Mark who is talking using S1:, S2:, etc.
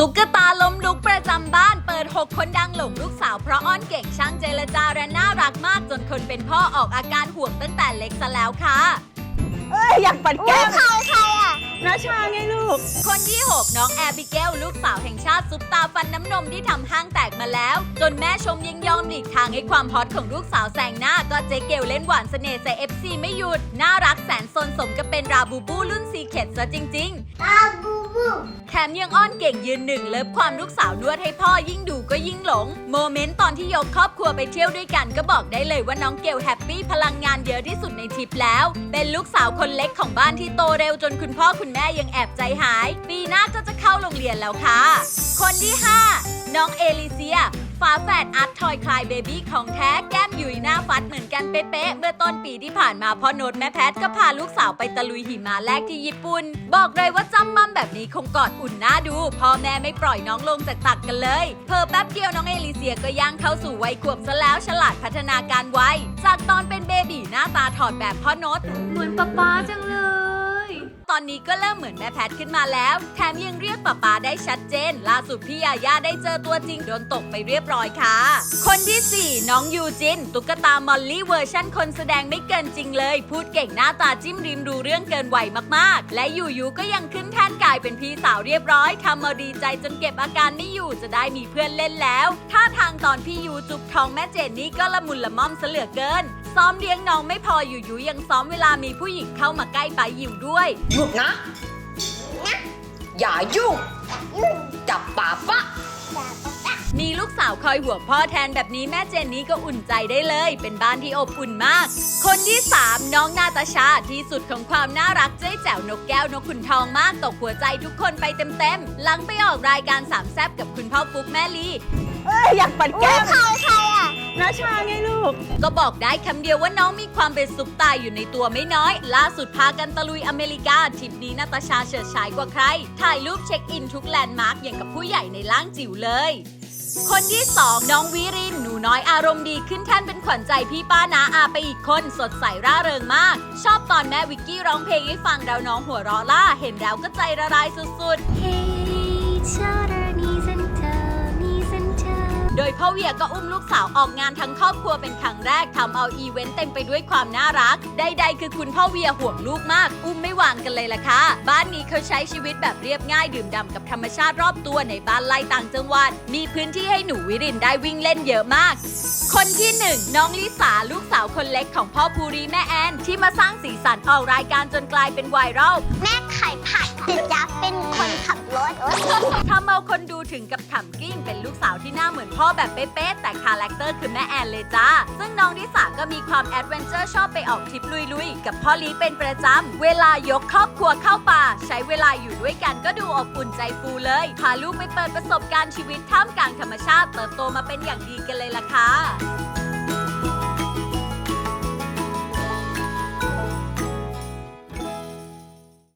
S1: ตุ๊กตาล้มลุกประจำบ้านเปิด 6 คนดังหลงลูกสาวเพราะอ้อนเก่งช่างเจรจาและน่ารักมากจนคนเป็นพ่อออกอาการห่วงตั้งแต่เล็กซะแล้วค่ะ
S2: เอ้ยอยากปัดแก้ม
S3: ใครใครอะ
S2: นาชาไงลูก
S1: คนที่ 6 น้องแอบิเกล ลูกสาวแห่งชาติซุปตาฟันน้ำนมที่ทำห้างแตกมาแล้ว จนแม่ชมยังยอมหลีกทางให้ความฮอตของลูกสาวแซงหน้า ก็เจ๊เกลเล่นหวานเสน่ห์ใส่เอฟซีไม่หยุด น่ารักแสนสนสมกับเป็นราบูบูรุ่นซีเข็ดซะจริงๆ
S3: อาบูบู
S1: แถมยังอ้อนเก่งยืนหนึ่งเลิฟความลูกสาวนวดให้พ่อยิ่งดูก็ยิ่งหลง โมเมนต์ตอนที่ยกครอบครัวไปเที่ยวด้วยกันก็บอกได้เลยว่าน้องเกลแฮปปี้พลังงานเยอะที่สุดในทริปแล้ว เป็นลูกสาวคนเล็กของบ้านที่โตเร็วจนคุณพ่อคุณแม่ยังแอบใจหาย ปีหน้าก็จะเข้าโรงเรียนแล้วค่ะ คนที่ 5 น้องเอลิเซียฝาแฝดอาร์ตทอยคลายเบบี้ของแท้แก้มยุยหน้าฟัดเหมือนกันเป๊ะๆเมื่อต้นปีที่ผ่านมาพ่อโนตแม่แพทก็พาลูกสาวไปตะลุยหิมะแรกที่ญี่ปุ่น บอกเลยว่าจำมั่มแบบนี้คงกอดอุ่นหน้าดูพ่อแม่ไม่ปล่อยน้องลงจากตักกันเลย เพอแป๊บเดียวน้องเอลิเซียก็ย่างเข้าสู่วัยขวบซะแล้วฉลาดพัฒนาการไวจากตอนเป็นเบบีหน้าตาถอดแบบพ่อโนต
S4: เหมือนป๊าป๊าจังเลย
S1: อนนี้ก็เริ่มเหมือนแม่แพทขึ้นมาแล้ว แถมยังเรียกป้าป๊าได้ชัดเจน ล่าสุดพี่ยาย่าได้เจอตัวจริงโดนตกไปเรียบร้อยค่ะ คนที่ 4 น้องยูจิน ตุ๊กตามอลลี่เวอร์ชั่นคนแสดงไม่เกินจริงเลย พูดเก่งหน้าตาจิ้มริมดูเรื่องเกินไหวมากๆ และอยู่ยูก็ยังขึ้นแท่นกลายเป็นพี่สาวเรียบร้อยทำเอาดีใจจนเก็บอาการไม่อยู่จะได้มีเพื่อนเล่นแล้วท่าทางตอนพี่ยูจุบท้องแม่เจนนี่ก็ละมุนละม่อมเสลือเกิน ซ้อมเลี้ยงน้องไม่พออยู่ยูยังซ้อมเวลามีผู้หญิงเข้ามาใกล้ไปอยู่ด้วย
S2: หยุดนะ อย่ายุ่งจับป่าปะ
S1: มีลูกสาวคอยห่วงพ่อแทนแบบนี้แม่เจนนี่ก็อุ่นใจได้เลย เป็นบ้านที่อบอุ่นมาก คนที่ 3 น้องนาตาชาที่สุดของความน่ารักเจ๊แจ๋วนกแก้วนกขุนทองมากตกหัวใจทุกคนไปเต็มๆ หลังไปออกรายการสามแซบกับคุณพ่อฟุกแม่ลี
S2: เอ้ยอยากปัดแก้ม
S3: ใครใครอะ
S2: นาชาไงลูก
S1: ก็บอกได้คำเดียวว่าน้องมีความเป็นซุปตาอยู่ในตัวไม่น้อย ล่าสุดพากันตะลุยอเมริกาทริปนี้นาตาชาเฉิดฉายกว่าใคร ถ่ายรูปเช็คอินทุกแลนด์มาร์กอย่างกับผู้ใหญ่ในร่างจิ๋วเลย คนที่2น้องวิรินหนูน้อยอารมณ์ดีขึ้นแท่นเป็นขวัญใจพี่ป้านาอาไปอีกคน สดใสร่าเริงมาก ชอบตอนแม่วิกกี้ร้องเพลงให้ฟังแล้วน้องหัวเราะล่า เห็นแล้วก็ใจละลายสุดๆ ยพ่อเวียก็อุ้มลูกสาวออกงานทั้งครอบครัวเป็นครั้งแรกทำเอาอีเวนต์เต็มไปด้วยความน่ารัก ใดๆคือคุณพ่อเวียห่วงลูกมาก อุ้มไม่วางกันเลยล่ะค่ะ บ้านนี้เขาใช้ชีวิตแบบเรียบง่ายดื่มด่ำกับธรรมชาติรอบตัวในบ้านไร่ต่างจังหวัด มีพื้นที่ให้หนูวิรินได้วิ่งเล่นเยอะมาก คนที่หนึ่งน้องลิสาลูกสาวคนเล็กของพ่อภูริแม่แอนที่มาสร้างสีสันออกรายการจนกลายเป็นไวรัล
S3: แม่ไข่ผั ดเดี๋ยวจะเป็นคนขับรถ
S1: ทำเอาคนดูถึงกับขำกิ้งเป็นลูกสาวที่หน้าเหมือนพ่อแบบเป๊ะๆแต่คาแรคเตอร์คือแม่แอนเลยจ้า ซึ่งน้องนิสาก็มีความแอดเวนเจอร์ชอบไปออกทริปลุยๆ กับพ่อลีเป็นประจำ เวลายกครอบครัวเข้าป่า ใช้เวลาอยู่ด้วยกันก็ดูอบอุ่นใจฟูเลย พาลูกไปเปิดประสบการณ์ชีวิตท่ามกลางธรรมชาติ เติบโตมาเป็นอย่างดีกันเลยล่ะค่ะ